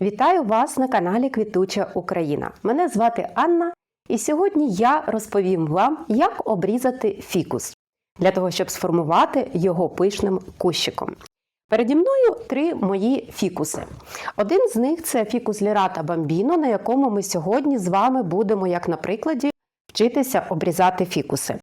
Вітаю вас на каналі Квітуча Україна. Мене звати Анна, і сьогодні я розповім вам, як обрізати фікус для того, щоб сформувати його пишним кущиком. Переді мною три мої фікуси. Один з них це фікус Лірата Бамбіно, на якому ми сьогодні з вами будемо, як на прикладі, вчитися обрізати фікуси.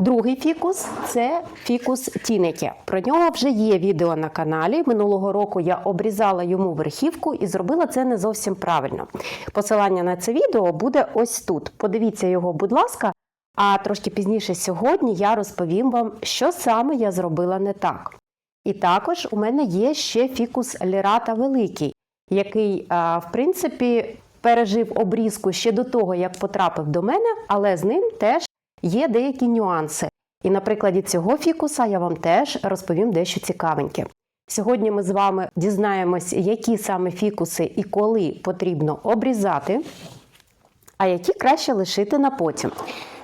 Другий фікус це фікус Тінеке. Про нього вже є відео на каналі. Минулого року я обрізала йому верхівку і зробила це не зовсім правильно. Посилання на це відео буде ось тут. Подивіться його, будь ласка. А трошки пізніше сьогодні я розповім вам, що саме я зробила не так. І також у мене є ще фікус Лірата Великий, який, в принципі, пережив обрізку ще до того, як потрапив до мене, але з ним теж є деякі нюанси. І на прикладі цього фікуса я вам теж розповім дещо цікавеньке. Сьогодні ми з вами дізнаємось, які саме фікуси і коли потрібно обрізати, а які краще лишити на потім.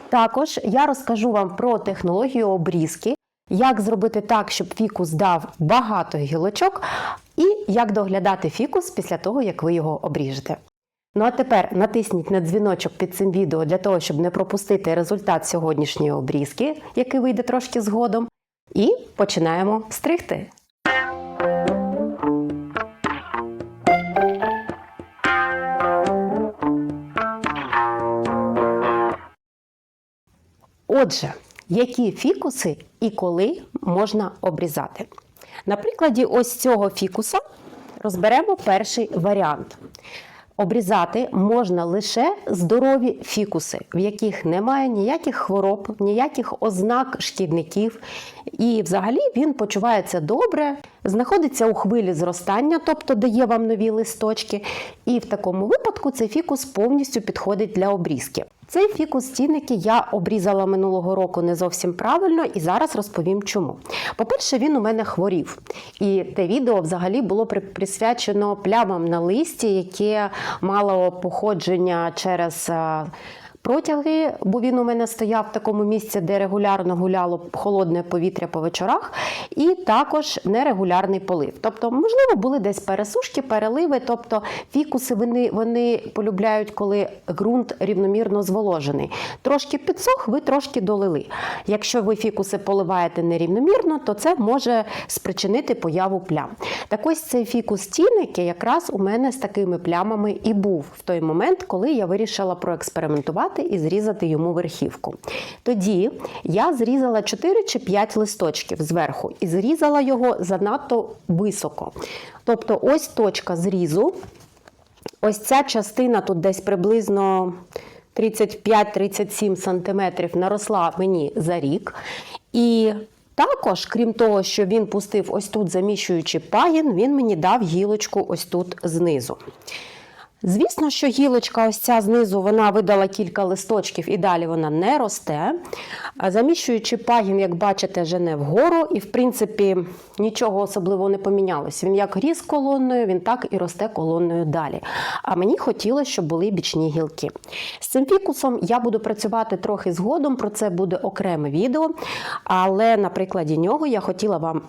Також я розкажу вам про технологію обрізки, як зробити так, щоб фікус дав багато гілочок, і як доглядати фікус після того, як ви його обріжете. Ну а тепер натисніть на дзвіночок під цим відео для того, щоб не пропустити результат сьогоднішньої обрізки, який вийде трошки згодом. І починаємо стригти. Отже, які фікуси і коли можна обрізати? На прикладі ось цього фікуса розберемо перший варіант. Обрізати можна лише здорові фікуси, в яких немає ніяких хвороб, ніяких ознак шкідників. І взагалі він почувається добре, знаходиться у хвилі зростання, тобто дає вам нові листочки. І в такому випадку цей фікус повністю підходить для обрізки. Цей фікус тіники я обрізала минулого року не зовсім правильно і зараз розповім чому. По-перше, він у мене хворів. І те відео взагалі було присвячено плямам на листі, яке мало походження через. Протяги, бо він у мене стояв в такому місці, де регулярно гуляло холодне повітря по вечорах, і також нерегулярний полив. Тобто, можливо, були десь пересушки, переливи. Тобто фікуси вони, вони полюбляють, коли ґрунт рівномірно зволожений. Трошки підсох, ви трошки долили. Якщо ви фікуси поливаєте нерівномірно, то це може спричинити появу плям. Так ось цей фікус тіники якраз у мене з такими плямами і був в той момент, коли я вирішила проекспериментувати і зрізати йому верхівку. Тоді я зрізала 4 чи 5 листочків зверху і зрізала його занадто високо. Тобто, ось точка зрізу, ось ця частина тут десь приблизно 35-37 см наросла мені за рік. І також, крім того, що він пустив ось тут заміщуючи пагін, він мені дав гілочку ось тут знизу. Звісно, що гілочка ось ця знизу вона видала кілька листочків і далі вона не росте. Заміщуючи пагін, як бачите, жене вгору, і в принципі нічого особливого не помінялося. Він як ріс колонною, він так і росте колонною далі. А мені хотілося, щоб були бічні гілки. З цим фікусом я буду працювати трохи згодом, про це буде окреме відео. Але на прикладі нього я хотіла вам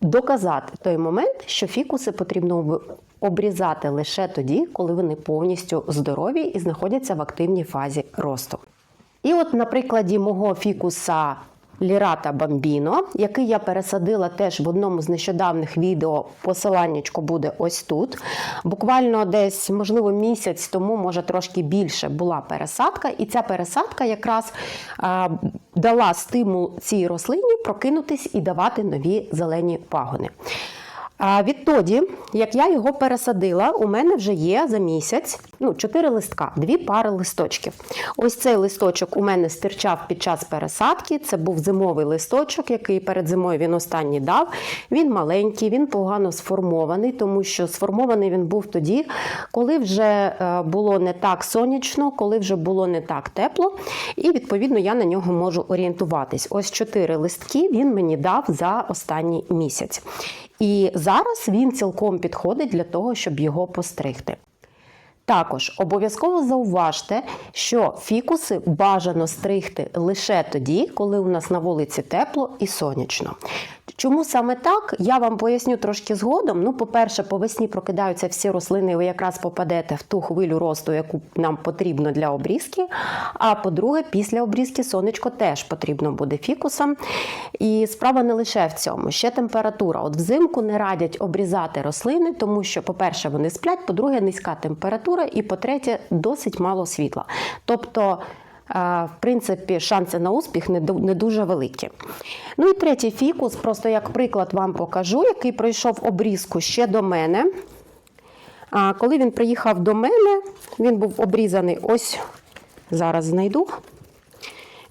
доказати той момент, що фікуси потрібно обрізати лише тоді, коли вони повністю здорові і знаходяться в активній фазі росту. І от на прикладі мого фікуса Лірата Бамбіно, який я пересадила теж в одному з нещодавних відео, посиланнячко буде ось тут. Буквально десь, можливо, місяць тому, може трошки більше, була пересадка, і ця пересадка якраз а, дала стимул цій рослині прокинутись і давати нові зелені пагони. А відтоді, як я його пересадила, у мене вже є за місяць ну, 4 листка, дві пари листочків. Ось цей листочок у мене стирчав під час пересадки. Це був зимовий листочок, який перед зимою він останній дав. Він маленький, він погано сформований, тому що сформований він був тоді, коли вже е, було не так сонячно, коли вже було не так тепло. І відповідно я на нього можу орієнтуватись. Ось 4 листки він мені дав за останній місяць. І зараз він цілком підходить для того, щоб його постригти. Також обов'язково зауважте, що фікуси бажано стригти лише тоді, коли у нас на вулиці тепло і сонячно. Чому саме так? Я вам поясню трошки згодом. Ну, по-перше, по весні прокидаються всі рослини, і ви якраз попадете в ту хвилю росту, яку нам потрібно для обрізки. А по-друге, після обрізки сонечко теж потрібно буде фікусам. І справа не лише в цьому, ще температура. От взимку не радять обрізати рослини, тому що, по-перше, вони сплять, по-друге, низька температура, і по-третє, досить мало світла. Тобто, в принципі, шанси на успіх не дуже великі. Ну і третій фікус, просто як приклад вам покажу, який пройшов обрізку ще до мене. Коли він приїхав до мене, він був обрізаний ось зараз знайду.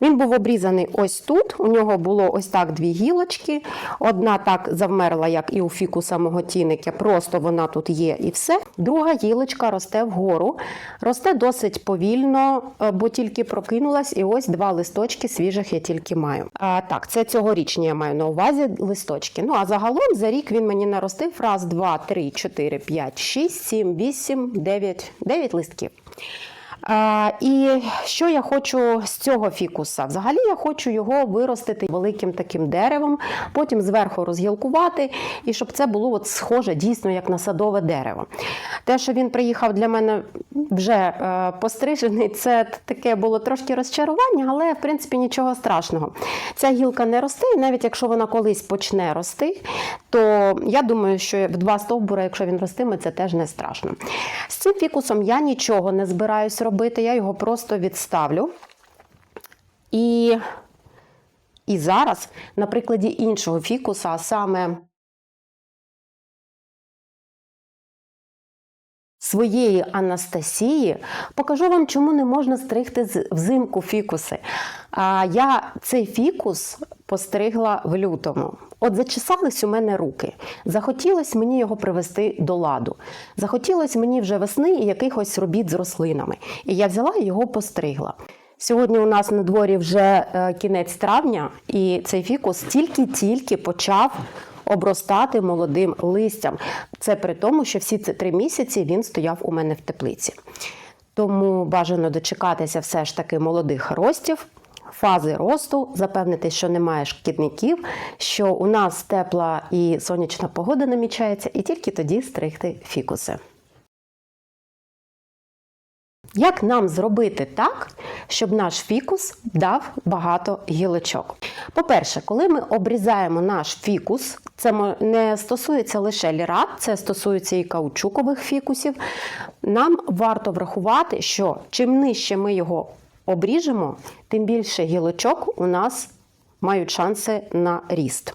Він був обрізаний ось тут. У нього було ось так дві гілочки. Одна так завмерла, як і у фікуса мого тіника, просто вона тут є і все. Друга гілочка росте вгору. Росте досить повільно, е, бо тільки прокинулась, і ось два листочки свіжих я тільки маю. А, так, це цьогорічні я маю на увазі листочки. Ну а загалом за рік він мені наростив раз, два, три, чотири, п'ять, шість, сім, вісім, дев'ять, дев'ять листків. І що я хочу з цього фікуса? Взагалі я хочу його виростити великим таким деревом, потім зверху розгілкувати, і щоб це було от схоже дійсно як на садове дерево. Те, що він приїхав для мене вже е, пострижений, це таке було трошки розчарування, але в принципі нічого страшного. Ця гілка не росте, і навіть якщо вона колись почне рости, то я думаю, що в два стовбура, якщо він ростиме, це теж не страшно. З цим фікусом я нічого не збираюсь робити, я його просто відставлю. І, і зараз, на прикладі іншого фікуса, саме своєї Анастасії, покажу вам, чому не можна стригти взимку фікуси. А я цей фікус постригла в лютому. От зачесались у мене руки. Захотілося мені його привести до ладу. Захотілося мені вже весни і якихось робіт з рослинами. І я взяла і його постригла. Сьогодні у нас на дворі вже е, кінець травня, і цей фікус тільки-тільки почав обростати молодим листям. Це при тому, що всі ці три місяці він стояв у мене в теплиці. Тому бажано дочекатися все ж таки молодих ростів, фази росту, запевнитись, що немає шкідників, що у нас тепла і сонячна погода намічається, і тільки тоді стригти фікуси. Як нам зробити так, щоб наш фікус дав багато гілочок? По-перше, коли ми обрізаємо наш фікус, це не стосується лише лірат, це стосується і каучукових фікусів. Нам варто врахувати, що чим нижче ми його обріжемо, тим більше гілочок у нас мають шанси на ріст.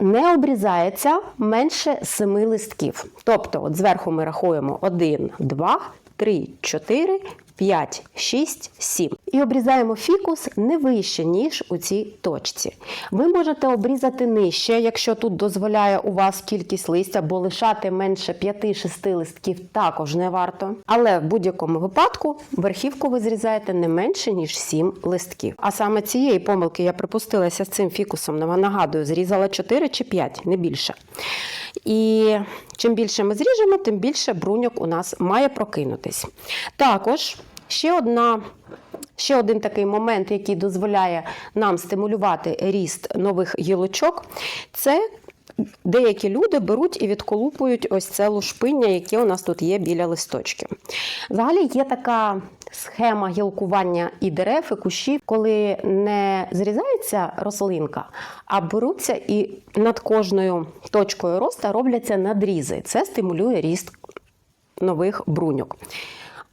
Не обрізається менше семи листків. Тобто, от зверху ми рахуємо 1, 2, 3, 4, 5, 6, 7. І обрізаємо фікус не вище, ніж у цій точці. Ви можете обрізати нижче, якщо тут дозволяє у вас кількість листя, бо лишати менше 5-6 листків також не варто. Але в будь-якому випадку верхівку ви зрізаєте не менше, ніж 7 листків. А саме цієї помилки я припустилася з цим фікусом. Нагадую, зрізала 4 чи 5, не більше. І чим більше ми зріжемо, тим більше бруньок у нас має прокинутись. Також ще одна. Ще один такий момент, який дозволяє нам стимулювати ріст нових гілочок, це деякі люди беруть і відколупують ось це лушпиння, яке у нас тут є біля листочків. Взагалі є така схема гілкування і дерев, і кущів, коли не зрізається рослинка, а беруться і над кожною точкою росту робляться надрізи. Це стимулює ріст нових бруньок.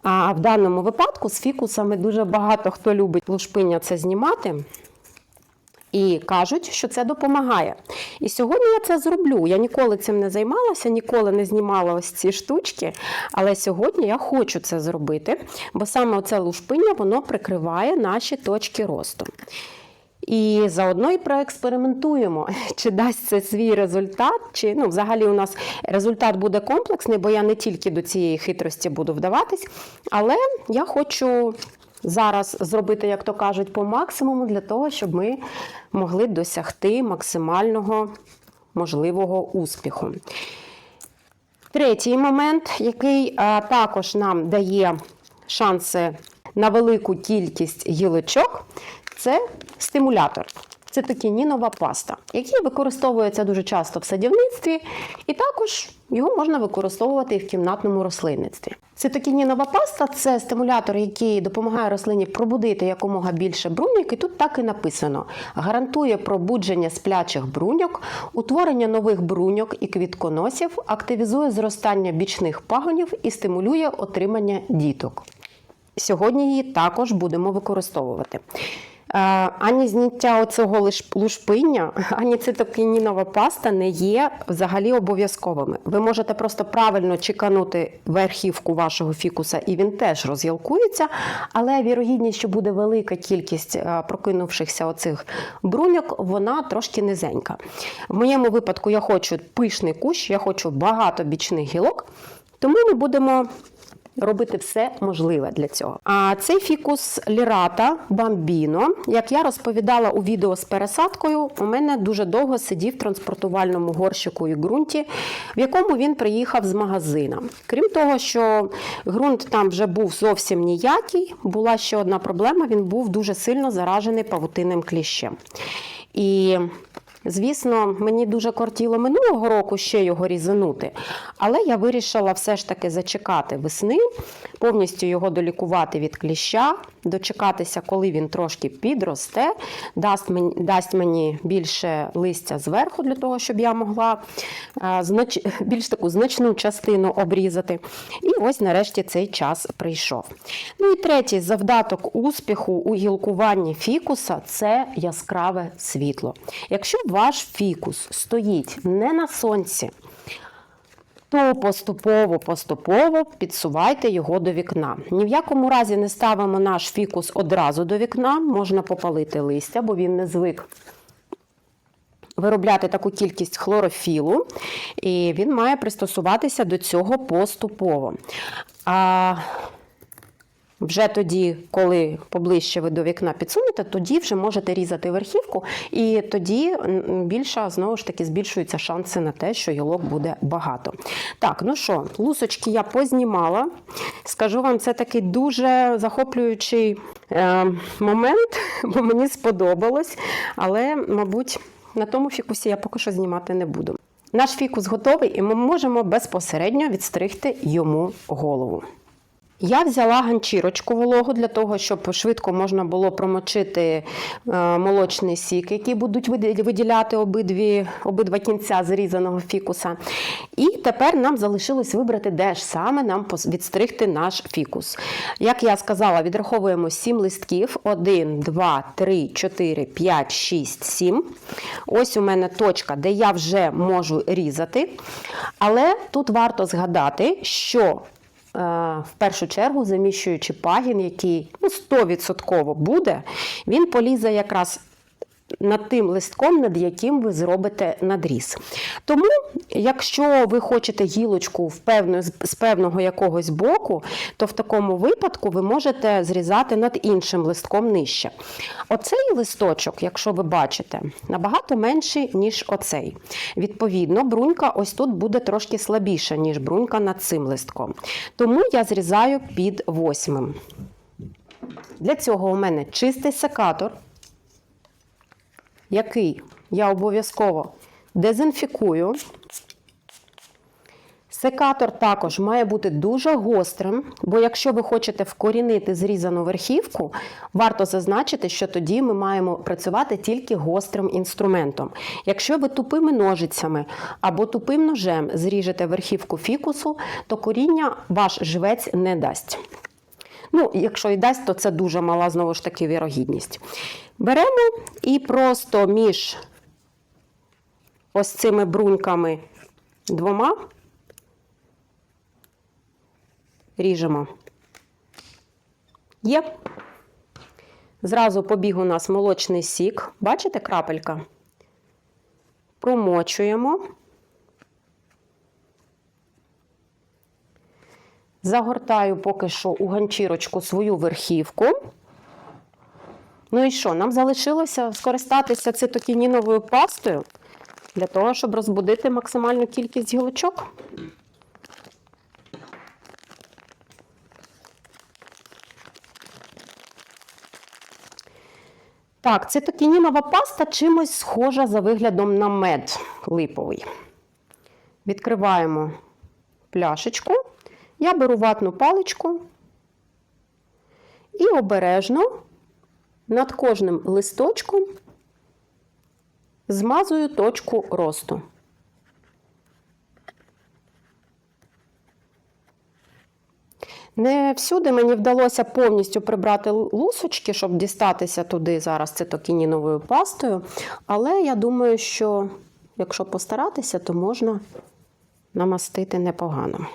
А в даному випадку з фікусами дуже багато хто любить лушпиня це знімати. І кажуть, що це допомагає. І сьогодні я це зроблю. Я ніколи цим не займалася, ніколи не знімала ось ці штучки. Але сьогодні я хочу це зробити, бо саме оце лушпиння воно прикриває наші точки росту. І заодно і проекспериментуємо, чи дасть це свій результат, чи ну, взагалі у нас результат буде комплексний, бо я не тільки до цієї хитрості буду вдаватись, але я хочу зараз зробити, як то кажуть, по максимуму для того, щоб ми могли досягти максимального можливого успіху. Третій момент, який а, також нам дає шанси на велику кількість гілочок, це стимулятор. цитокінінова паста, який використовується дуже часто в садівництві, і також його можна використовувати і в кімнатному рослинництві. Цитокінінова паста це стимулятор, який допомагає рослині пробудити якомога більше бруньок, і тут так і написано: гарантує пробудження сплячих бруньок, утворення нових бруньок і квітконосів, активізує зростання бічних пагонів і стимулює отримання діток. Сьогодні її також будемо використовувати. Е, Ані зняття оцього лушпиння, ані цитокінінова паста не є взагалі обов'язковими. Ви можете просто правильно чеканути верхівку вашого фікуса, і він теж роз'ялкується, але вірогідність, що буде велика кількість е, прокинувшихся оцих бруньок, вона трошки низенька. В моєму випадку я хочу пишний кущ, я хочу багато бічних гілок, тому ми будемо робити все можливе для цього. А цей фікус лірата бамбіно, як я розповідала у відео з пересадкою, у мене дуже довго сидів в транспортувальному горщику і ґрунті, в якому він приїхав з магазина. Крім того, що ґрунт там вже був зовсім ніякий, була ще одна проблема: він був дуже сильно заражений павутинним кліщем. І Звісно, мені дуже кортіло минулого року ще його різанути, але я вирішила все ж таки зачекати весни, повністю його долікувати від кліща, дочекатися, коли він трошки підросте, дасть мені, дасть мені більше листя зверху для того, щоб я могла а, знач, більш таку значну частину обрізати. І ось нарешті цей час прийшов. Ну і третій завдаток успіху у гілкуванні фікуса це яскраве світло. Якщо ваш фікус стоїть не на сонці, то поступово поступово підсувайте його до вікна. Ні в якому разі не ставимо наш фікус одразу до вікна, можна попалити листя, бо він не звик. Виробляти таку кількість хлорофілу, і він має пристосуватися до цього поступово. А вже тоді, коли поближче ви до вікна підсунете, тоді вже можете різати верхівку, і тоді більша знову ж таки збільшуються шанси на те, що гілок буде багато. Так, ну що, лусочки я познімала. Скажу вам, це такий дуже захоплюючий е, момент, бо мені сподобалось, але, мабуть, на тому фікусі я поки що знімати не буду. Наш фікус готовий, і ми можемо безпосередньо відстригти йому голову. Я взяла ганчірочку вологу для того, щоб швидко можна було промочити е, молочний сік, який будуть виділяти обидві, обидва кінця зрізаного фікуса. І тепер нам залишилось вибрати, де ж саме нам відстригти наш фікус. Як я сказала, відраховуємо 7 листків: 1, 2, 3, 4, 5, 6, 7. Ось у мене точка, де я вже можу різати. Але тут варто згадати, що в першу чергу заміщуючи пагін, який ну, 100% буде, він полізе якраз над тим листком, над яким ви зробите надріз. Тому, якщо ви хочете гілочку в певну, з з певного якогось боку, то в такому випадку ви можете зрізати над іншим листком нижче. Оцей листочок, якщо ви бачите, набагато менший, ніж оцей. Відповідно, брунька ось тут буде трошки слабіша, ніж брунька над цим листком. Тому я зрізаю під восьмим. Для цього у мене чистий секатор, який я обов'язково дезінфікую. Секатор також має бути дуже гострим, бо якщо ви хочете вкорінити зрізану верхівку, варто зазначити, що тоді ми маємо працювати тільки гострим інструментом. Якщо ви тупими ножицями або тупим ножем зріжете верхівку фікусу, то коріння ваш живець не дасть. Ну, якщо і дасть, то це дуже мала знову ж таки вірогідність. Беремо і просто між ось цими бруньками двома ріжемо. Є. Зразу побіг у нас молочний сік. Бачите крапелька? Промочуємо. Загортаю поки що у ганчірочку свою верхівку. Ну і що? Нам залишилося скористатися цитокініновою пастою для того, щоб розбудити максимальну кількість гілочок. Так, цитокінінова паста чимось схожа за виглядом на мед липовий. Відкриваємо пляшечку. Я беру ватну паличку і обережно над кожним листочком змазую точку росту. Не всюди мені вдалося повністю прибрати лусочки, щоб дістатися туди зараз цитокініновою пастою. Але я думаю, що якщо постаратися, то можна намастити непогано.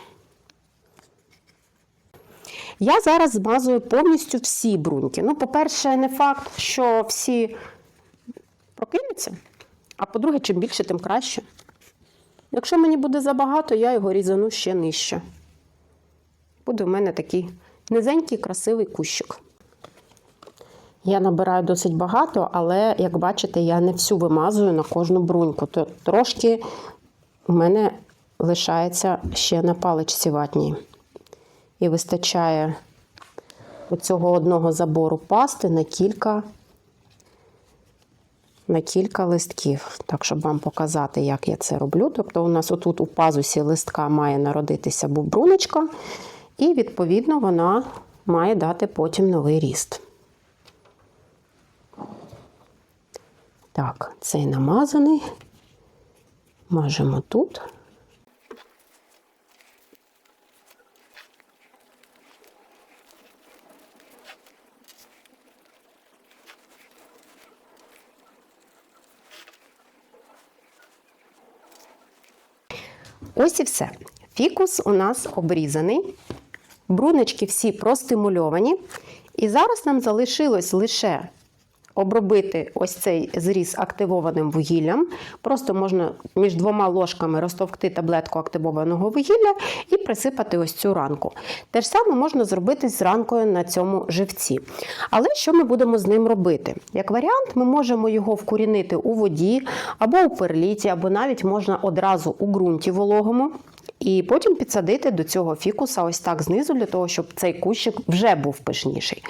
Я зараз змазую повністю всі бруньки. Ну, по-перше, не факт, що всі прокинуться. А по-друге, чим більше, тим краще. Якщо мені буде забагато, я його різану ще нижче. Буде в мене такий низенький, красивий кущик. Я набираю досить багато, але, як бачите, я не всю вимазую на кожну бруньку. То трошки у мене лишається ще на паличці ватній. І вистачає оцього одного забору пасти на кілька, на кілька листків. Так, щоб вам показати, як я це роблю. Тобто, у нас отут у пазусі листка має народитися бубруночка, і, відповідно, вона має дати потім новий ріст. Так, цей намазаний. Мажемо тут. Ось і все. Фікус у нас обрізаний. Бруночки всі простимульовані. І зараз нам залишилось лише обробити ось цей зріз активованим вугіллям. Просто можна між двома ложками розтовкти таблетку активованого вугілля і присипати ось цю ранку. Те ж саме можна зробити з ранкою на цьому живці. Але що ми будемо з ним робити? Як варіант, ми можемо його вкорінити у воді або у перліті, або навіть можна одразу у ґрунті вологому. І потім підсадити до цього фікуса ось так знизу, для того, щоб цей кущик вже був пишніший.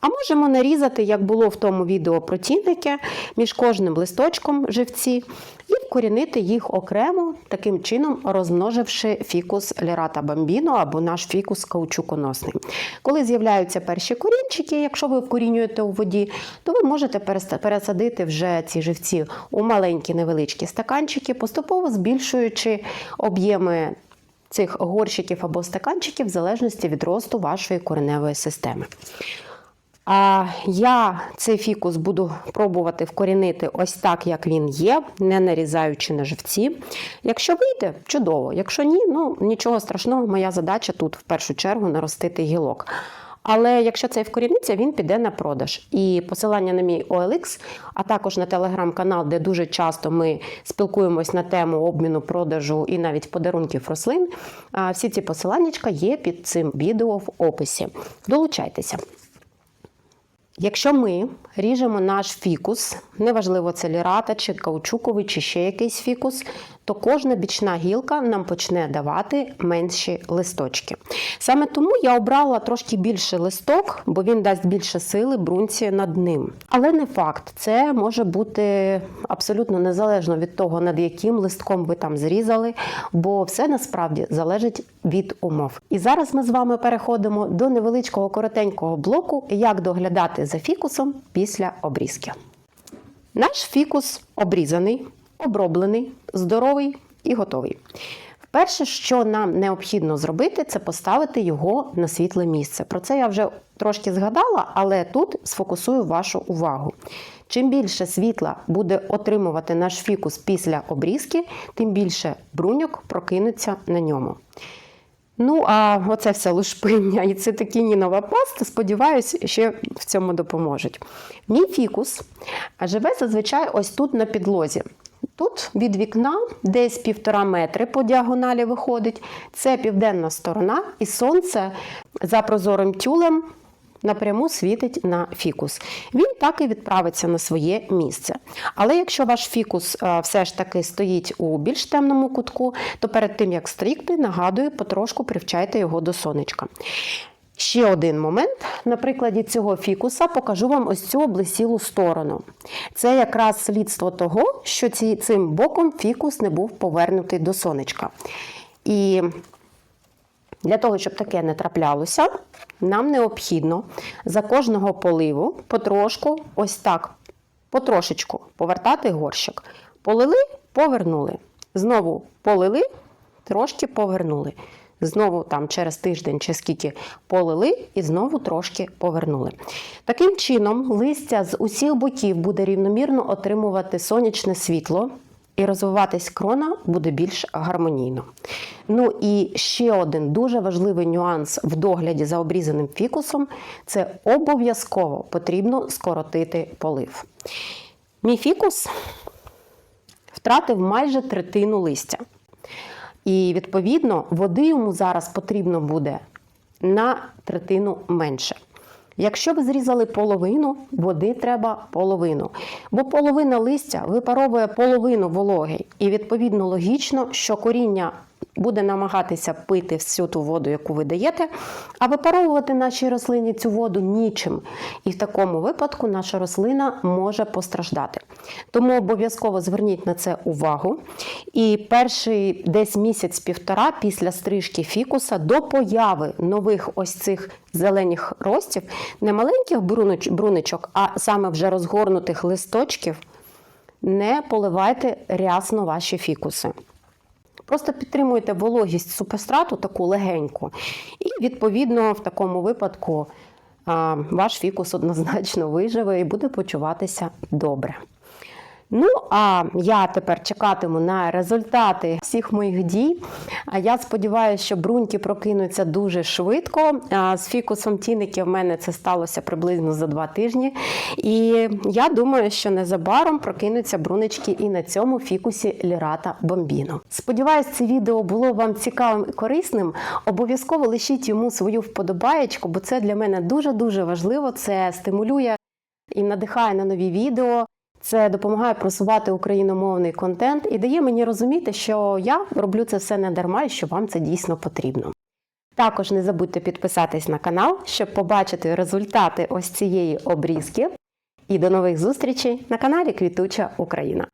А можемо нарізати, як було в тому відео про тінники, між кожним листочком живці, і вкорінити їх окремо, таким чином розмноживши фікус лірата бамбіно або наш фікус каучуконосний. Коли з'являються перші корінчики, якщо ви вкорінюєте у воді, то ви можете пересадити вже ці живці у маленькі невеличкі стаканчики, поступово збільшуючи об'єми цих горщиків або стаканчиків в залежності від росту вашої кореневої системи. А я цей фікус буду пробувати вкорінити ось так, як він є, не нарізаючи на живці. Якщо вийде, чудово. Якщо ні, ну нічого страшного, моя задача тут в першу чергу наростити гілок. Але якщо це вкоріниться, він піде на продаж. І посилання на мій OLX, а також на телеграм-канал, де дуже часто ми спілкуємось на тему обміну продажу і навіть подарунків рослин. Всі ці посилання є під цим відео в описі. Долучайтеся. Якщо ми ріжемо наш фікус, неважливо це лірата, чи каучуковий, чи ще якийсь фікус, то кожна бічна гілка нам почне давати менші листочки. Саме тому я обрала трошки більше листок, бо він дасть більше сили брунці над ним. Але не факт, це може бути абсолютно незалежно від того, над яким листком ви там зрізали, бо все насправді залежить від умов. І зараз ми з вами переходимо до невеличкого коротенького блоку, як доглядати за фікусом після обрізки. Наш фікус обрізаний оброблений, здоровий і готовий. Перше, що нам необхідно зробити, це поставити його на світле місце. Про це я вже трошки згадала, але тут сфокусую вашу увагу. Чим більше світла буде отримувати наш фікус після обрізки, тим більше бруньок прокинуться на ньому. Ну, а оце все лушпиння і це такі нінова паста, сподіваюся, ще в цьому допоможуть. Мій фікус живе зазвичай ось тут на підлозі. Тут від вікна десь півтора метри по діагоналі виходить. Це південна сторона, і сонце за прозорим тюлем напряму світить на фікус. Він так і відправиться на своє місце. Але якщо ваш фікус е, все ж таки стоїть у більш темному кутку, то перед тим як стрікти, нагадую, потрошку привчайте його до сонечка. Ще один момент. На прикладі цього фікуса покажу вам ось цю облесілу сторону. Це якраз слідство того, що цим боком фікус не був повернутий до сонечка. І для того, щоб таке не траплялося, нам необхідно за кожного поливу потрошку, ось так, потрошечку повертати горщик. Полили, повернули. Знову полили, трошки повернули. Знову там через тиждень чи скільки полили і знову трошки повернули. Таким чином, листя з усіх боків буде рівномірно отримувати сонячне світло, і розвиватись крона буде більш гармонійно. Ну і ще один дуже важливий нюанс в догляді за обрізаним фікусом це обов'язково потрібно скоротити полив. Мій фікус втратив майже третину листя. І відповідно води йому зараз потрібно буде на третину менше. Якщо ви зрізали половину, води треба половину. Бо половина листя випаровує половину вологи. І відповідно логічно, що коріння буде намагатися пити всю ту воду, яку ви даєте, а випаровувати нашій рослині цю воду нічим. І в такому випадку наша рослина може постраждати. Тому обов'язково зверніть на це увагу. І перший десь місяць-півтора після стрижки фікуса до появи нових ось цих зелених ростів, не маленьких брунич- бруничок, а саме вже розгорнутих листочків, не поливайте рясно ваші фікуси. Просто підтримуйте вологість супестрату таку легеньку, і відповідно в такому випадку ваш фікус однозначно виживе і буде почуватися добре. Ну, а я тепер чекатиму на результати всіх моїх дій. А я сподіваюся, що бруньки прокинуться дуже швидко. З фікусом тіники в мене це сталося приблизно за два тижні. І я думаю, що незабаром прокинуться брунички і на цьому фікусі Лірата Бомбіно. Сподіваюсь, це відео було вам цікавим і корисним. Обов'язково лишіть йому свою вподобаєчку, бо це для мене дуже-дуже важливо. Це стимулює і надихає на нові відео. Це допомагає просувати україномовний контент і дає мені розуміти, що я роблю це все не дарма і що вам це дійсно потрібно. Також не забудьте підписатись на канал, щоб побачити результати ось цієї обрізки. І до нових зустрічей на каналі Квітуча Україна.